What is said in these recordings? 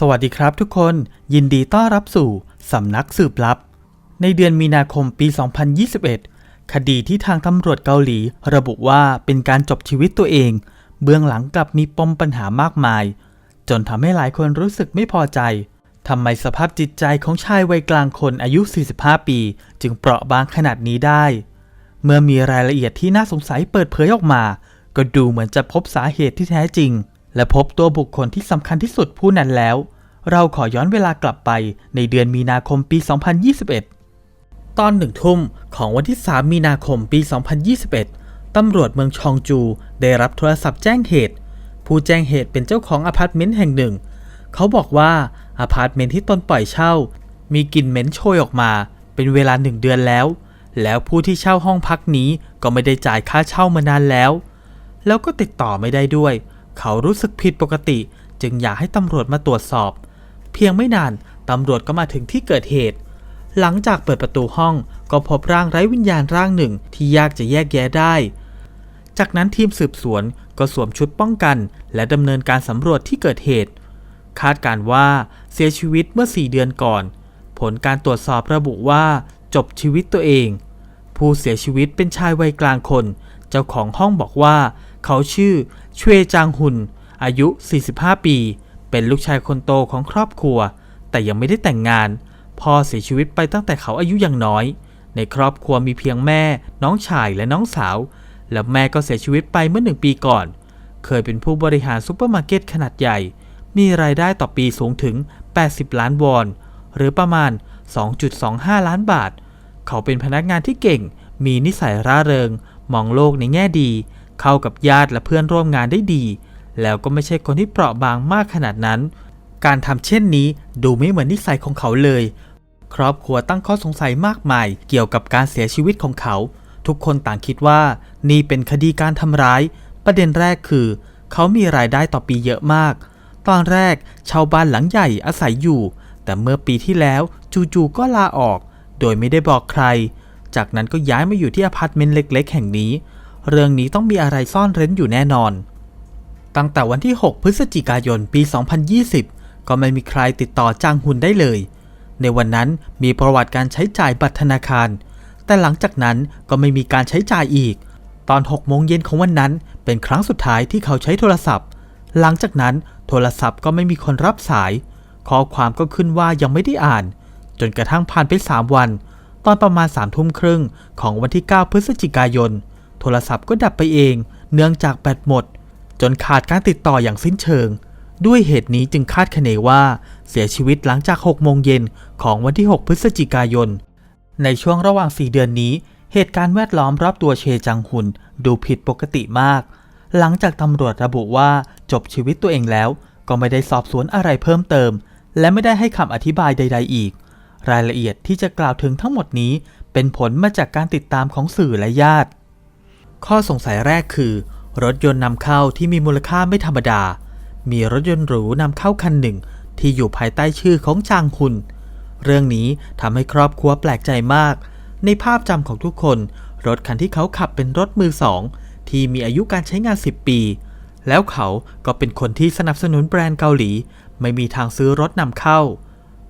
สวัสดีครับทุกคนยินดีต้อนรับสู่สำนักสืบลับ ในเดือนมีนาคมปี 2021 คดีที่ทางตำรวจเกาหลี ระบุว่าเป็นการจบชีวิตตัวเอง เบื้องหลังกลับมีปมปัญหามากมาย จนทำให้หลายคนรู้สึกไม่พอใจทำไมสภาพจิตใจของชายวัยกลางคนอายุ 45 ปี จึงเปราะบางขนาดนี้ได้ เมื่อมีรายละเอียดที่น่าสงสัยเปิดเผยออกมา ก็ดูเหมือนจะพบสาเหตุที่แท้จริง และพบตัวบุคคลที่สำคัญที่สุดผู้นั้นแล้ว เราขอย้อนเวลากลับไปในเดือนมีนาคมปี 2021 ตอนหนึ่งทุ่มของวันที่ 3 มีนาคมปี 2021 ตำรวจเมืองชองจูได้รับโทรศัพท์แจ้งเหตุ ผู้แจ้งเหตุเป็นเจ้าของอพาร์ตเมนต์แห่งหนึ่ง เขาบอกว่าอพาร์ตเมนต์ที่ตนปล่อยเช่า มีกลิ่นเหม็นโชยออกมา เป็นเวลาหนึ่งเดือนแล้ว แล้วผู้ที่เช่าห้องพักนี้ก็ไม่ได้จ่ายค่าเช่ามานานแล้ว แล้วก็ติดต่อไม่ได้ด้วย เขารู้สึกผิดปกติ จึงอยากให้ตำรวจมาตรวจสอบ เพียงไม่นานตำรวจก็มาถึงที่เกิดเหตุ หลังจากเปิดประตูห้องก็พบร่างไร้วิญญาณร่างหนึ่งที่ยากจะแยกแยะได้ จากนั้นทีมสืบสวนก็สวมชุดป้องกัน และดำเนินการสำรวจที่เกิดเหตุ คาดการณ์ว่าเสียชีวิตเมื่อ 4 เดือนก่อน ผลการตรวจสอบระบุว่า จบชีวิตตัวเอง ผู้เสียชีวิตเป็นชายวัยกลางคน เจ้าของห้องบอกว่า เขาชื่อชเวจางหุน อายุ 45 ปี เป็นลูกชายคนโตของครอบครัว แต่ยังไม่ได้แต่งงาน พ่อเสียชีวิตไปตั้งแต่เขาอายุยังน้อย ในครอบครัวมีเพียงแม่ น้องชายและน้องสาว และแม่ก็เสียชีวิตไปเมื่อหนึ่งปีก่อน เคยเป็นผู้บริหารซูเปอร์มาร์เก็ตขนาดใหญ่ มีรายได้ต่อปีสูงถึง 80 ล้านวอนหรือประมาณ 2.25 ล้านบาท เขาเป็นพนักงานที่เก่ง มีนิสัยร่าเริง มองโลกในแง่ดี เข้ากับญาติและเพื่อนร่วมงานได้ดี แล้วก็ไม่ใช่คนที่เปราะบางมากขนาดนั้น การทำเช่นนี้ดูไม่เหมือนนิสัยของเขาเลย ครอบครัวตั้งข้อสงสัยมากมาย เกี่ยวกับการเสียชีวิตของเขา ทุกคนต่างคิดว่า นี่เป็นคดีการทำร้าย ประเด็นแรกคือ เขามีรายได้ต่อปีเยอะมาก ตอนแรกชาวบ้านหลังใหญ่อาศัยอยู่ แต่เมื่อปีที่แล้วจู่ๆก็ลาออก โดยไม่ได้บอกใคร จากนั้นก็ย้ายมาอยู่ที่อพาร์ตเมนต์เล็ก ๆ แห่งนี้ เรื่องนี้ต้องมีอะไรซ่อนเร้นอยู่แน่นอน ตั้งแต่วันที่ 6 พฤศจิกายนปี 2020 ก็ไม่มีใครติดต่อจ้างหุนได้เลย ในวันนั้นมีประวัติการใช้จ่ายบัตรธนาคาร แต่หลังจากนั้นก็ไม่มีการใช้จ่ายอีก ตอน 6 โมงเย็นของวันนั้น เป็นครั้งสุดท้ายที่เขาใช้โทรศัพท์ หลังจากนั้นโทรศัพท์ก็ไม่มีคนรับสาย ข้อความก็ขึ้นว่ายังไม่ได้อ่าน จนกระทั่งผ่านไป 3 วัน ตอนประมาณ3ามทุ่มครึ่งของวันที่ 9 พฤศจิกายน ทรศัพท์ก็ดับไปเอง เนื่องจากแบตหมด จนขาดการติดต่ออย่างสิ้นเชิง ด้วยเหตุนี้จึงคาดคะเนว่าเสียชีวิตหลังจาก 6 โมงเย็นของวันที่ 6 พฤศจิกายน ในช่วงระหว่าง 4 เดือนนี้ เหตุการณ์แวดล้อมรอบตัวเชจังหุนดูผิดปกติมาก หลังจากตำรวจระบุว่าจบชีวิตตัวเองแล้ว ก็ไม่ได้สอบสวนอะไรเพิ่มเติม และไม่ได้ให้คำอธิบายใด ๆ อีก รายละเอียดที่จะกล่าวถึงทั้งหมดนี้เป็นผลมาจากการติดตามของสื่อและญาติ ข้อสงสัยแรกคือ รถยนต์นำเข้าที่มีมูลค่าไม่ธรรมดา มีรถยนต์หรูนำเข้าคันหนึ่ง ที่อยู่ภายใต้ชื่อของจางหุน เรื่องนี้ทำให้ครอบครัวแปลกใจมาก ในภาพจำของทุกคน รถคันที่เขาขับเป็นรถมือสอง ที่มีอายุการใช้งาน 10 ปี แล้วเขาก็เป็นคนที่สนับสนุนแบรนด์เกาหลี ไม่มีทางซื้อรถนำเข้า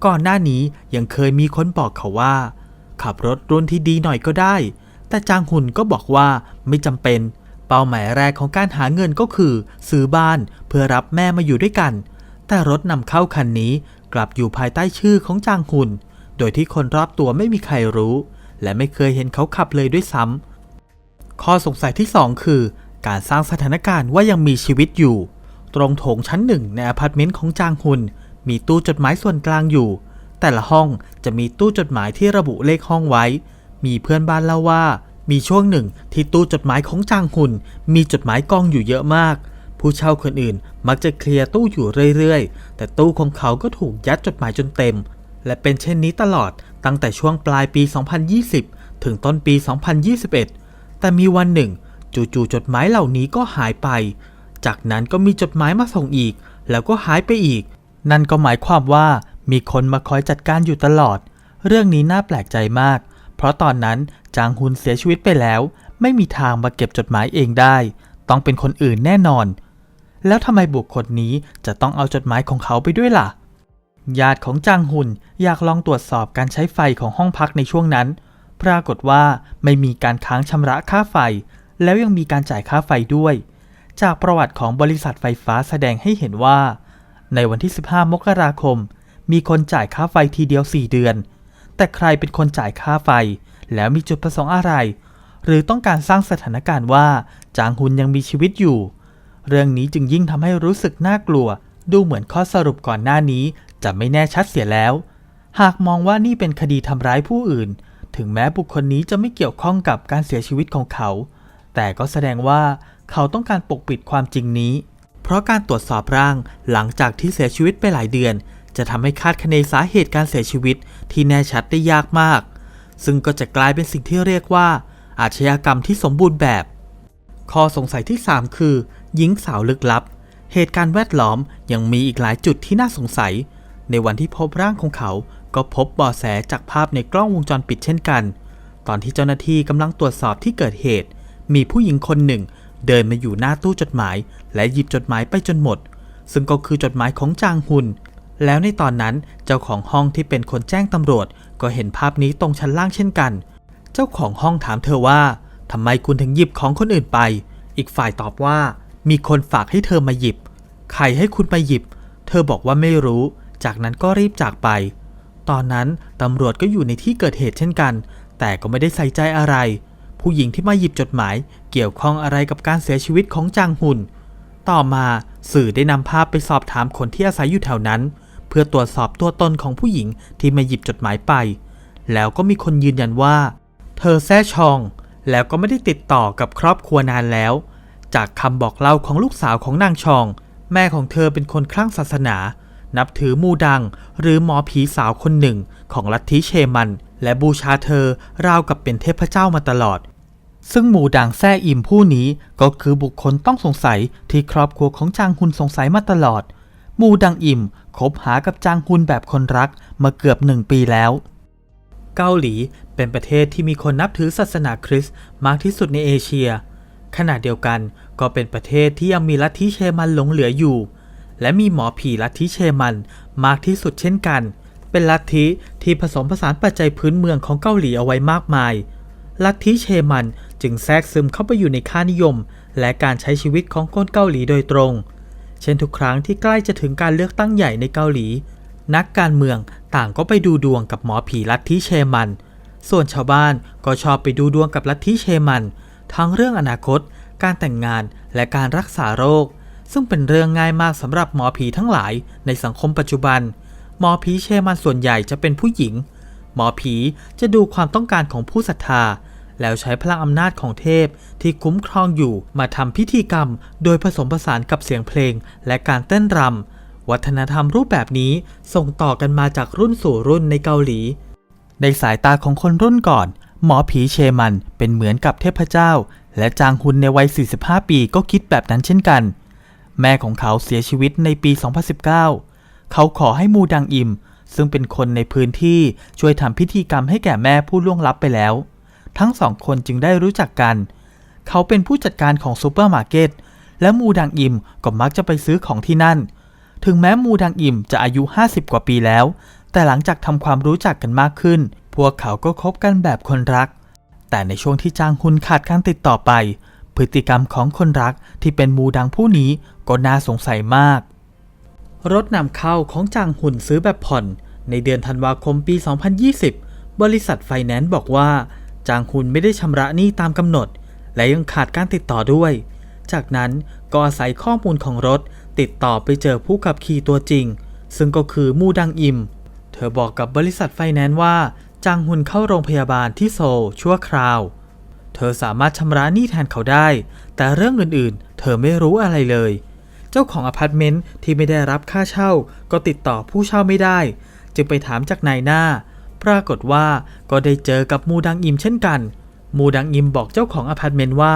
ก่อนหน้านี้ยังเคยมีคนบอกเขาว่า ขับรถรุ่นที่ดีหน่อยก็ได้ แต่จางหุนก็บอกว่าไม่จำเป็น เป้าหมายแรกของการหาเงินก็คือ ซื้อบ้านเพื่อรับแม่มาอยู่ด้วยกัน แต่รถนำเข้าคันนี้กลับอยู่ภายใต้ชื่อของจางหุน โดยที่คนรอบตัวไม่มีใครรู้ และไม่เคยเห็นเขาขับเลยด้วยซ้ำข้อสงสัยที่ 2 คือ การสร้างสถานการณ์ว่ายังมีชีวิตอยู่ ตรงโถงชั้นหนึ่งในอพาร์ตเมนต์ของจางหุน มีตู้จดหมายส่วนกลางอยู่ แต่ละห้องจะมีตู้จดหมายที่ระบุเลขห้องไว้ มีเพื่อนบ้านเล่าว่า มีช่วงหนึ่งที่ตู้จดหมายของจางหุนมีจดหมายกองอยู่เยอะมาก ผู้เช่าคนอื่นมักจะเคลียร์ตู้อยู่เรื่อยๆ แต่ตู้ของเขาก็ถูกยัดจดหมายจนเต็ม และเป็นเช่นนี้ตลอดตั้งแต่ช่วงปลายปี 2020 ถึงต้นปี 2021 แต่มีวันหนึ่ง จู่ๆจดหมายเหล่านี้ก็หายไป จากนั้นก็มีจดหมายมาส่งอีก แล้วก็หายไปอีก นั่นก็หมายความว่ามีคนมาคอยจัดการอยู่ตลอด เรื่องนี้น่าแปลกใจมาก เพราะตอนนั้นจางฮุนเสียชีวิตไปแล้ว ไม่มีทางมาเก็บจดหมายเองได้ ต้องเป็นคนอื่นแน่นอน แล้วทำไมบุคคลนี้จะต้องเอาจดหมายของเขาไปด้วยล่ะ ญาติของจางหุนอยากลองตรวจสอบการใช้ไฟของห้องพักในช่วงนั้น ปรากฏว่าไม่มีการค้างชำระค่าไฟ แล้วยังมีการจ่ายค่าไฟด้วย จากประวัติของบริษัทไฟฟ้าแสดงให้เห็นว่า ในวันที่ 15 มกราคม มีคนจ่ายค่าไฟทีเดียว 4 เดือน แต่ใครเป็นคนจ่ายค่าไฟ แล้วมีจุดประสงค์อะไร หรือต้องการสร้างสถานการณ์ว่า จางฮุนยังมีชีวิตอยู่ เรื่องนี้จึงยิ่งทำให้รู้สึกน่ากลัว ดูเหมือนข้อสรุปก่อนหน้านี้ จะไม่แน่ชัดเสียแล้ว หากมองว่านี่เป็นคดีทำร้ายผู้อื่น ถึงแม้บุคคลนี้จะไม่เกี่ยวข้องกับการเสียชีวิตของเขา แต่ก็แสดงว่าเขาต้องการปกปิดความจริงนี้ เพราะการตรวจสอบร่างหลังจากที่เสียชีวิตไปหลายเดือน จะทำให้คาดคะเนสาเหตุการเสียชีวิตที่แน่ชัดได้ยากมาก ซึ่งก็จะกลายเป็นสิ่งที่เรียกว่า อาชญากรรมที่สมบูรณ์แบบ ข้อสงสัยที่ 3 คือ หญิงสาวลึกลับ เหตุการณ์แวดล้อมยังมีอีกหลายจุดที่น่าสงสัย ในวันที่พบร่างของเขา ก็พบบาะแสจากภาพในกล้องวงจรปิดเช่นกัน ตอนที่เจ้าหน้าที่กำลังตรวจสอบที่เกิดเหตุ มีผู้หญิงคนหนึ่ง เดินมาอยู่หน้าตู้จดหมาย และหยิบจดหมายไปจนหมด ซึ่งก็คือจดหมายของจางฮุน แล้วในตอนนั้นเจ้าของห้องที่เป็นคนแจ้งตำรวจ ก็เห็นภาพนี้ตรงชั้นล่างเช่นกัน เจ้าของห้องถามเธอว่าทำไมคุณถึงหยิบของคนอื่นไป อีกฝ่ายตอบว่า มีคนฝากให้เธอมาหยิบ ใครให้คุณมาหยิบ เธอบอกว่าไม่รู้ จากนั้นก็รีบจากไป ตอนนั้นตำรวจก็อยู่ในที่เกิดเหตุเช่นกัน แต่ก็ไม่ได้ใส่ใจอะไร ผู้หญิงที่มาหยิบจดหมาย เกี่ยวข้องอะไรกับการเสียชีวิตของจางหุน ต่อมาสื่อได้นำภาพไปสอบถามคนที่อาศัยอยู่แถวนั้น พื่อตรวจสอบตัวตนของผู้หญิงที่มาหยิบจดหมายไป แล้วก็มีคนยืนยันว่า เธอแซ่ชอง แล้วก็ไม่ได้ติดต่อกับครอบครัวนานแล้ว จากคำบอกเล่าของลูกสาวของนางชอง แม่ของเธอเป็นคนคลั่งศาสนา นับถือมูดัง หรือหมอผีสาวคนหนึ่งของลัทธิเชมัน และบูชาเธอราวกับเป็นเทพเจ้ามาตลอดซึ่งหมูดังแซ่อิมผู้นี้ก็คือบุคคลต้องสงสัยที่ครอบครัวของจางฮุนสงสัยมาตลอด หมูดังอิม คบหากับจางฮุนแบบคนรักมาเกือบหนึ่งปีแล้ว เกาหลีเป็นประเทศที่มีคนนับถือศาสนาคริสต์มากที่สุดในเอเชีย ขณะเดียวกันก็เป็นประเทศที่ยังมีลัทธิเชมันหลงเหลืออยู่ และมีหมอผีลัทธิเชมันมากที่สุดเช่นกัน เป็นลัทธิที่ผสมผสานปัจจัยพื้นเมืองของเกาหลีเอาไว้มากมาย ลัทธิเชมันจึงแทรกซึมเข้าไปอยู่ในค่านิยม และการใช้ชีวิตของคนเกาหลีโดยตรง ช่นทุกครั้งที่ใกล้จะถึงการเลือกตั้งใหญ่ในเกาหลี นักการเมืองต่างก็ไปดูดวงกับหมอผีลัทธิเชมัน ส่วนชาวบ้านก็ชอบไปดูดวงกับลัทธิเชมัน ทั้งเรื่องอนาคต การแต่งงานและการรักษาโรค ซึ่งเป็นเรื่องง่ายมากสำหรับหมอผีทั้งหลายในสังคมปัจจุบัน หมอผีเชมันส่วนใหญ่จะเป็นผู้หญิง หมอผีจะดูความต้องการของผู้ศรัทธา แล้วใช้พลังอำนาจของเทพที่คุ้มครองอยู่มาทำพิธีกรรม โดยผสมผสานกับเสียงเพลงและการเต้นรำวัฒนธรรมรูปแบบนี้ส่งต่อกันมาจากรุ่นสู่รุ่นในเกาหลี ในสายตาของคนรุ่นก่อน หมอผีเชมันเป็นเหมือนกับเทพเจ้า และจางฮุนในวัย 45 ปีก็คิดแบบนั้นเช่นกัน แม่ของเขาเสียชีวิตในปี 2019 เขาขอให้มูดังอิมซึ่งเป็นคนในพื้นที่ช่วยทำพิธีกรรมให้แก่แม่ผู้ล่วงลับไปแล้ว ทั้งสองคนจึงได้รู้จักกัน เขาเป็นผู้จัดการของซูเปอร์มาร์เก็ตและมูดังอิมก็มักจะไปซื้อของที่นั่น ถึงแม้มูดังอิมจะอายุ 50 กว่าปีแล้ว แต่หลังจากทำความรู้จักกันมากขึ้น พวกเขาก็คบกันแบบคนรัก แต่ในช่วงที่จางฮุนขาดการติดต่อไป พฤติกรรมของคนรักที่เป็นมูดังผู้นี้ก็น่าสงสัยมาก รถนำเข้าของจางหุนซื้อแบบผ่อน ในเดือนธันวาคมปี 2020 บริษัทไฟแนนซ์บอกว่า จางหุนไม่ได้ชำระหนี้ตามกำหนด และยังขาดการติดต่อด้วย จากนั้นก็อาศัยข้อมูลของรถ ติดต่อไปเจอผู้ขับขี่ตัวจริง ซึ่งก็คือมูดังอิม เธอบอกกับบริษัทไฟแนนซ์ว่าจางหุนเข้าโรงพยาบาลที่โซลชั่วคราว เธอสามารถชำระหนี้แทนเขาได้ แต่เรื่องอื่นๆ เธอไม่รู้อะไรเลย เจ้าของอพาร์ตเมนต์ที่ไม่ได้รับค่าเช่า ก็ติดต่อผู้เช่าไม่ได้ จึงไปถามจากนายหน้า ปรากฏว่าก็ได้เจอกับมูดังอิมเช่นกัน มูดังอิมบอกเจ้าของอพาร์ตเมนต์ว่า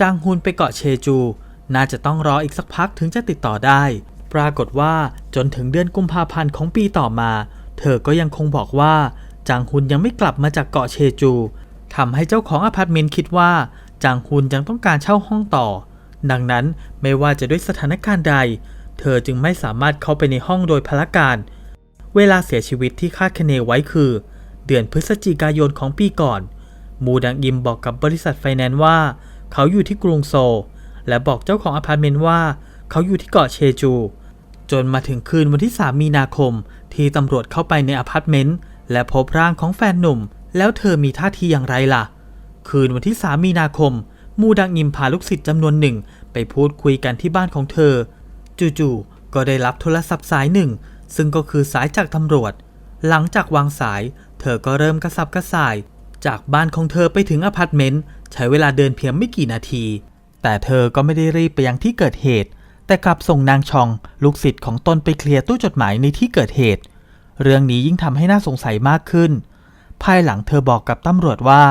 จางฮุนไปเกาะเชจู น่าจะต้องรออีกสักพักถึงจะติดต่อได้ ปรากฏว่าจนถึงเดือนกุมภาพันธ์ของปีต่อมา เธอก็ยังคงบอกว่าจางฮุนยังไม่กลับมาจากเกาะเชจูทำให้เจ้าของอพาร์ตเมนต์คิดว่าจางฮุนยังต้องการเช่าห้องต่อ ดังนั้นไม่ว่าจะด้วยสถานการณ์ใด เธอจึงไม่สามารถเข้าไปในห้องโดยพละการ เวลาเสียชีวิตที่คาดคะเนไว้คือ เดือนพฤศจิกายนของปีก่อน มูดังอิมบอกกับบริษัทไฟแนนซ์ว่า เขาอยู่ที่กรุงโซลและบอกเจ้าของอพาร์ตเมนต์ว่า เขาอยู่ที่เกาะเชจู จนมาถึงคืนวันที่ 3 มีนาคม ที่ตำรวจเข้าไปในอพาร์ตเมนต์และพบร่างของแฟนหนุ่ม แล้วเธอมีท่าทีอย่างไรล่ะ คืนวันที่ 3 มีนาคม มูดังอิมพาลูกศิษย์จำนวนหนึ่ง ไปพูดคุยกันที่บ้านของเธอ จู่ๆก็ได้รับโทรศัพท์สายหนึ่ง ซึ่งก็คือสายจากตำรวจ หลังจากวางสาย เธอก็เริ่มกระสับกระส่าย จากบ้านของเธอไปถึงอพาร์ตเมนต์ใช้เวลาเดินเพียงไม่กี่นาที แต่เธอก็ไม่ได้รีบไปยังที่เกิดเหตุ แต่กลับส่งนางชอง ลูกศิษย์ของตนไปเคลียร์ตู้จดหมายในที่เกิดเหตุ เรื่องนี้ยิ่งทำให้น่าสงสัยมากขึ้น ภายหลังเธอบอกกับตำรวจว่า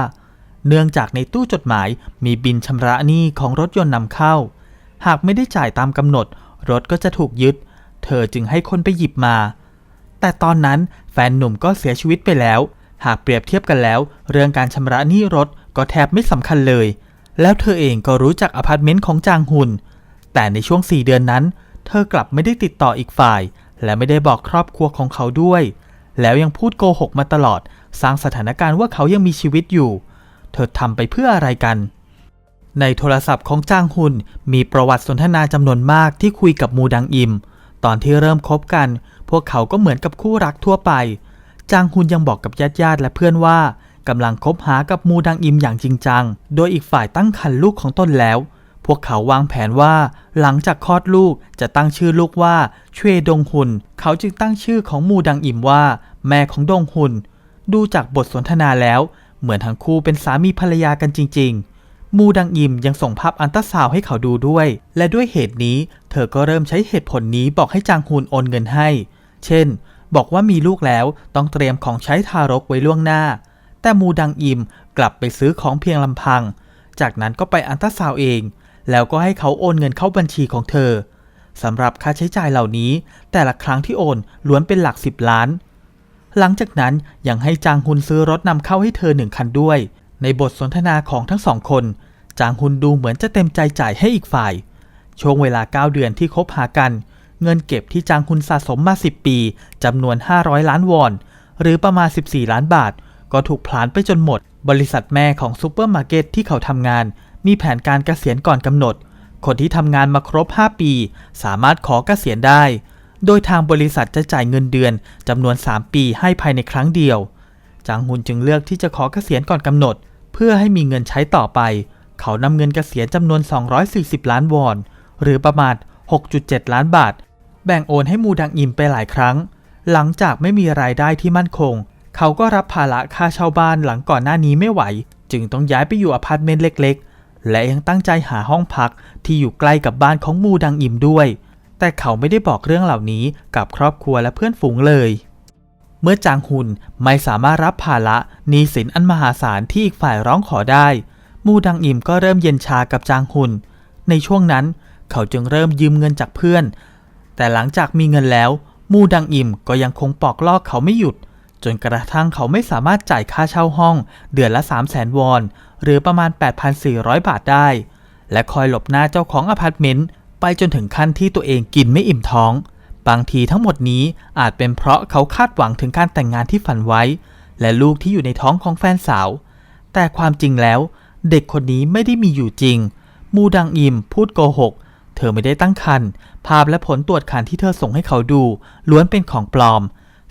เนื่องจากในตู้จดหมายมีบินชำระหนี้ของรถยนต์นำเข้า หากไม่ได้จ่ายตามกำหนด รถก็จะถูกยึด เธอจึงให้คนไปหยิบมา แต่ตอนนั้นแฟนหนุ่มก็เสียชีวิตไปแล้ว หากเปรียบเทียบกันแล้ว เรื่องการชำระหนี้รถก็แทบไม่สำคัญเลย แล้วเธอเองก็รู้จักอพาร์ตเมนต์ของจางหุน แต่ในช่วง4เดือนนั้น เธอกลับไม่ได้ติดต่ออีกฝ่าย และไม่ได้บอกครอบครัวของเขาด้วย แล้วยังพูดโกหกมาตลอด สร้างสถานการณ์ว่าเขายังมีชีวิตอยู่ เธอทำไปเพื่ออะไรกันในโทรศัพท์ของจางหุนมีประวัติสนทนาจำนวนมากที่คุยกับมูดังอิม ตอนที่เริ่มคบกัน พวกเขาก็เหมือนกับคู่รักทั่วไป จางฮุนยังบอกกับญาติญาติๆและเพื่อนว่ากำลังคบหากับมูดังอิมอย่างจริงจัง โดยอีกฝ่ายตั้งครรภ์ลูกของตนแล้ว พวกเขาวางแผนว่าหลังจากคลอดลูกจะตั้งชื่อลูกว่าชเวดงฮุน เขาจึงตั้งชื่อของมูดังอิมว่า แม่ของดงฮุน ดูจากบทสนทนาแล้ว เหมือนทั้งคู่เป็นสามีภรรยากันจริง ๆ มูดังอิมยังส่งภาพอันตราซาวให้เขาดูด้วย และด้วยเหตุนี้ เธอก็เริ่มใช้เหตุผลนี้บอกให้จางฮุนโอนเงินให้ เช่น บอกว่ามีลูกแล้วต้องเตรียมของใช้ทารกไว้ล่วงหน้า แต่มูดังอิมกลับไปซื้อของเพียงลำพัง จากนั้นก็ไปอันตราซาวเอง แล้วก็ให้เขาโอนเงินเข้าบัญชีของเธอสำหรับค่าใช้จ่ายเหล่านี้ แต่ละครั้งที่โอนล้วนเป็นหลักสิบล้าน หลังจากนั้นยังให้จางฮุนซื้อรถนำเข้าให้เธอหนึ่งคันด้วย ในบทสนทนาของทั้งสองคน จางฮุนดูเหมือนจะเต็มใจจ่ายให้อีกฝ่าย ช่วงเวลา 9 เดือนที่คบหากัน เงินเก็บที่จางฮุนสะสมมา 10 ปีจำนวน 500 ล้านวอน หรือประมาณ 14 ล้านบาท ก็ถูกผลาญไปจนหมด บริษัทแม่ของซูเปอร์มาร์เก็ตที่เขาทำงาน มีแผนการเกษียณก่อนกำหนด คนที่ทำงานมาครบ 5 ปี สามารถขอเกษียณได้ โดยทางบริษัทจะจ่ายเงินเดือนจำนวน 3 ปีให้ภายในครั้งเดียวจางฮุนจึงเลือกที่จะขอเกษียณก่อนกำหนด พื่อให้มีเงินใช้ต่อไป เขานำเงินเกษียณจำนวน 240 ล้านวอน หรือประมาณ 6.7 ล้านบาท แบ่งโอนให้มูดังอิมไปหลายครั้ง หลังจากไม่มีรายได้ที่มั่นคง เขาก็รับภาระค่าเช่าบ้านหลังก่อนหน้านี้ไม่ไหว จึงต้องย้ายไปอยู่อพาร์ตเมนต์เล็ก ๆ และยังตั้งใจหาห้องพักที่อยู่ใกล้กับบ้านของมูดังอิมด้วย แต่เขาไม่ได้บอกเรื่องเหล่านี้กับครอบครัวและเพื่อนฝูงเลย เมื่อจางฮุนไม่สามารถรับภาระหนี้สินอันมหาศาลที่อีกฝ่ายร้องขอได้ มูดังอิมก็เริ่มเย็นชากับจางฮุน ในช่วงนั้นเขาจึงเริ่มยืมเงินจากเพื่อน แต่หลังจากมีเงินแล้ว มูดังอิมก็ยังคงปอกลอกเขาไม่หยุด จนกระทั่งเขาไม่สามารถจ่ายค่าเช่าห้อง เดือนละ3 0 0แสนวอน หรือประมาณ 8,400 บาทได้ และคอยหลบหน้าเจ้าของอพาร์ตเมนต์ไปจนถึงขั้นที่ตัวเองกินไม่อิ่มท้อง บางทีทั้งหมดนี้อาจเป็นเพราะเขาคาดหวังถึงการแต่งงานที่ฝันไว้ และลูกที่อยู่ในท้องของแฟนสาว แต่ความจริงแล้ว เด็กคนนี้ไม่ได้มีอยู่จริง มูดังอิมพูดโกหก เธอไม่ได้ตั้งครรภ์ภาพและผลตรวจครรภ์ที่เธอส่งให้เขาดู ล้วนเป็นของปลอม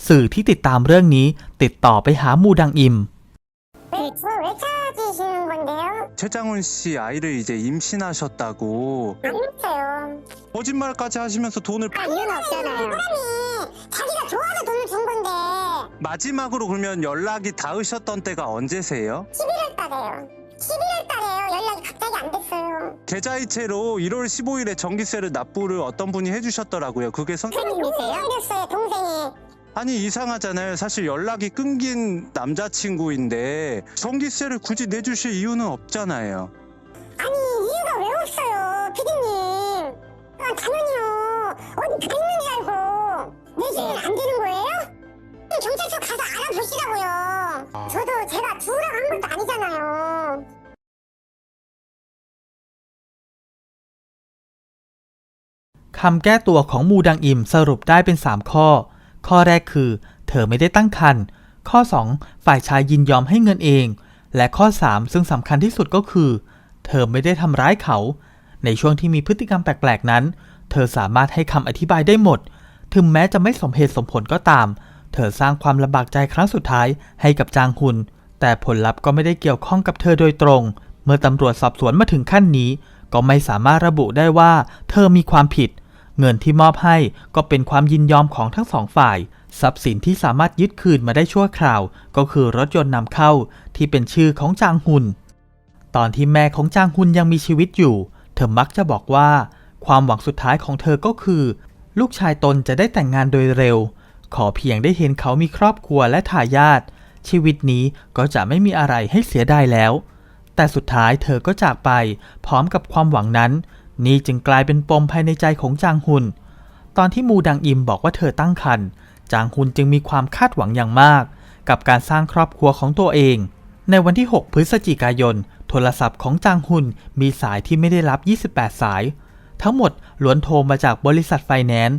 สื่อที่ติดตามเรื่องนี้ติดต่อไปหามูดังอิม Wait, 찾으시는 건데요? 최장훈 씨 아이를 이제 임신하셨다고 안 했어요. 거짓말까지 하시면서 돈을 아, 이유는 없잖아요. 사람이 자기가 좋아서 돈을 준 건데 마지막으로 그러면 연락이 닿으셨던 때가 언제세요? 11월 달에요. 11월 달에요. 연락이 갑자기 안 됐어요. 계좌이체로 1월 15일에 전기세를 납부를 어떤 분이 해주셨더라고요. 그게 선 선생님이세요? 생겼어요, 동생이. 아니 이상하잖아요. 사실 연락이 끊긴 남자친구인데 전기세를 굳이 내주실 이유는 없잖아요. 아니, 이유가 왜 없어요, 피디님. 아, 당연히요. 어디 가 있는 줄 알고. 내주면 안 되는 거예요? 경찰서 가서 알아보시라고요. 저도 제가 주우라고 한 것도 아니잖아요. คำแก้ตัวของมูดังอิมสรุปได้เป็น 3 ข้อ ข้อแรกคือ เธอไม่ได้ตั้งครรภ์ข้อ 2 ฝ่ายชายยินยอมให้เงินเอง และข้อ 3 ซึ่งสำคัญที่สุดก็คือ เธอไม่ได้ทำร้ายเขา ในช่วงที่มีพฤติกรรมแปลกๆนั้น เธอสามารถให้คำอธิบายได้หมด ถึงแม้จะไม่สมเหตุสมผลก็ตาม เธอสร้างความลำบากใจครั้งสุดท้ายให้กับจางฮุน แต่ผลลัพธ์ก็ไม่ได้เกี่ยวข้องกับเธอโดยตรง เมื่อตำรวจสอบสวนมาถึงขั้นนี้ ก็ไม่สามารถระบุได้ว่า เธอมีความผิด เงินที่มอบให้ก็เป็นความยินยอมของทั้งสองฝ่าย ทรัพย์สินที่สามารถยึดคืนมาได้ชั่วคราว ก็คือรถยนต์นำเข้าที่เป็นชื่อของจางฮุน ตอนที่แม่ของจางฮุนยังมีชีวิตอยู่ เธอมักจะบอกว่า ความหวังสุดท้ายของเธอก็คือ ลูกชายตนจะได้แต่งงานโดยเร็ว ขอเพียงได้เห็นเขามีครอบครัวและทายาทชีวิตนี้ก็จะไม่มีอะไรให้เสียดายแล้ว แต่สุดท้ายเธอก็จากไปพร้อมกับความหวังนั้น นี่จึงกลายเป็นปมภายในใจของจางฮุน ตอนที่มูดังอิมบอกว่าเธอตั้งครรภ์จางฮุนจึงมีความคาดหวังอย่างมาก กับการสร้างครอบครัวของตัวเอง ในวันที่ 6 พฤศจิกายน โทรศัพท์ของจางฮุนมีสายที่ไม่ได้รับ 28 สาย ทั้งหมดล้วนโทรมาจากบริษัทไฟแนนซ์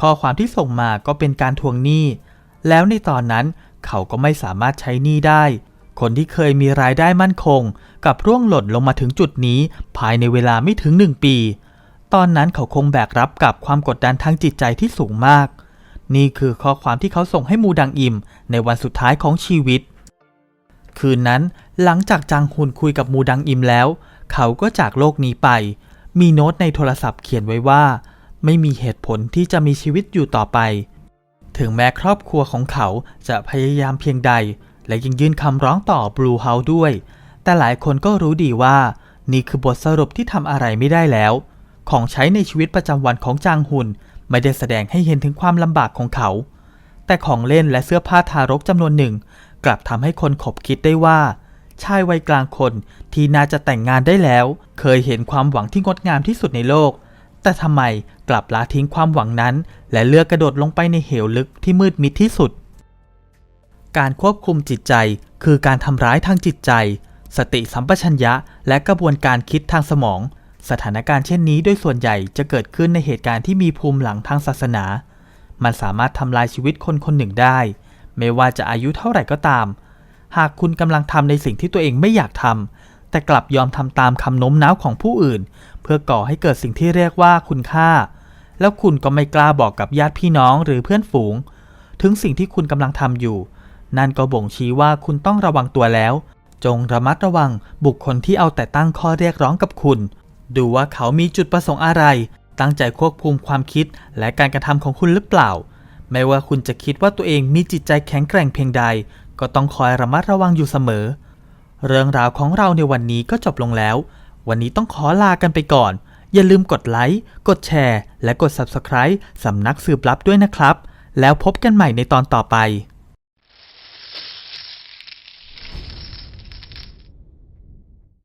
ข้อความที่ส่งมาก็เป็นการทวงหนี้ แล้วในตอนนั้นเขาก็ไม่สามารถใช้หนี้ได้ คนที่เคยมีรายได้มั่นคง กับร่วงหล่นลงมาถึงจุดนี้ภายในเวลาไม่ถึงหนึ่งปี ตอนนั้นเขาคงแบกรับกับความกดดันทางจิตใจที่สูงมาก นี่คือข้อความที่เขาส่งให้มูดังอิม ในวันสุดท้ายของชีวิต คืนนั้นหลังจากจางฮุนคุยกับมูดังอิมแล้ว เขาก็จากโลกนี้ไป มีโน้ตในโทรศัพท์เขียนไว้ว่า ไม่มีเหตุผลที่จะมีชีวิตอยู่ต่อไป ถึงแม้ครอบครัวของเขาจะพยายามเพียงใด และยังยื่นคำร้องต่อบลูเฮาส์ด้วย แต่หลายคนก็รู้ดีว่า นี่คือบทสรุปที่ทำอะไรไม่ได้แล้ว ของใช้ในชีวิตประจำวันของจางฮุนไม่ได้แสดงให้เห็นถึงความลำบากของเขา แต่ของเล่นและเสื้อผ้าทารกจำนวนหนึ่ง กลับทำให้คนขบคิดได้ว่า ชายวัยกลางคนที่น่าจะแต่งงานได้แล้ว เคยเห็นความหวังที่งดงามที่สุดในโลก แต่ทำไมกลับละทิ้งความหวังนั้น และเลือกกระโดดลงไปในเหวลึกที่มืดมิดที่สุด การควบคุมจิตใจ คือการทำร้ายทางจิตใจ สติสัมปชัญญะ และกระบวนการคิดทางสมอง สถานการณ์เช่นนี้โดยส่วนใหญ่จะเกิดขึ้นในเหตุการณ์ที่มีภูมิหลังทางศาสนา มันสามารถทำลายชีวิตคนคนหนึ่งได้ ไม่ว่าจะอายุเท่าไหร่ก็ตาม หากคุณกำลังทำในสิ่งที่ตัวเองไม่อยากทำแต่กลับยอมทำตามคำโน้มน้าวของผู้อื่น เพื่อก่อให้เกิดสิ่งที่เรียกว่าคุณค่า แล้วคุณก็ไม่กล้าบอกกับญาติพี่น้องหรือเพื่อนฝูง ถึงสิ่งที่คุณกำลังทำอยู่ นั่นก็บ่งชี้ว่าคุณต้องระวังตัวแล้ว จงระมัดระวังบุคคลที่เอาแต่ตั้งข้อเรียกร้องกับคุณ ดูว่าเขามีจุดประสงค์อะไร ตั้งใจควบคุมความคิดและการกระทำของคุณหรือเปล่า ไม่ว่าคุณจะคิดว่าตัวเองมีจิตใจแข็งแกร่งเพียงใด ก็ต้องคอยระมัดระวังอยู่เสมอ เรื่องราวของเราในวันนี้ก็จบลงแล้ว วันนี้ต้องขอลากันไปก่อน อย่าลืมกดไลค์ กดแชร์ และกด Subscribe สำนักสืบลับด้วยนะครับ แล้วพบกันใหม่ในตอนต่อไป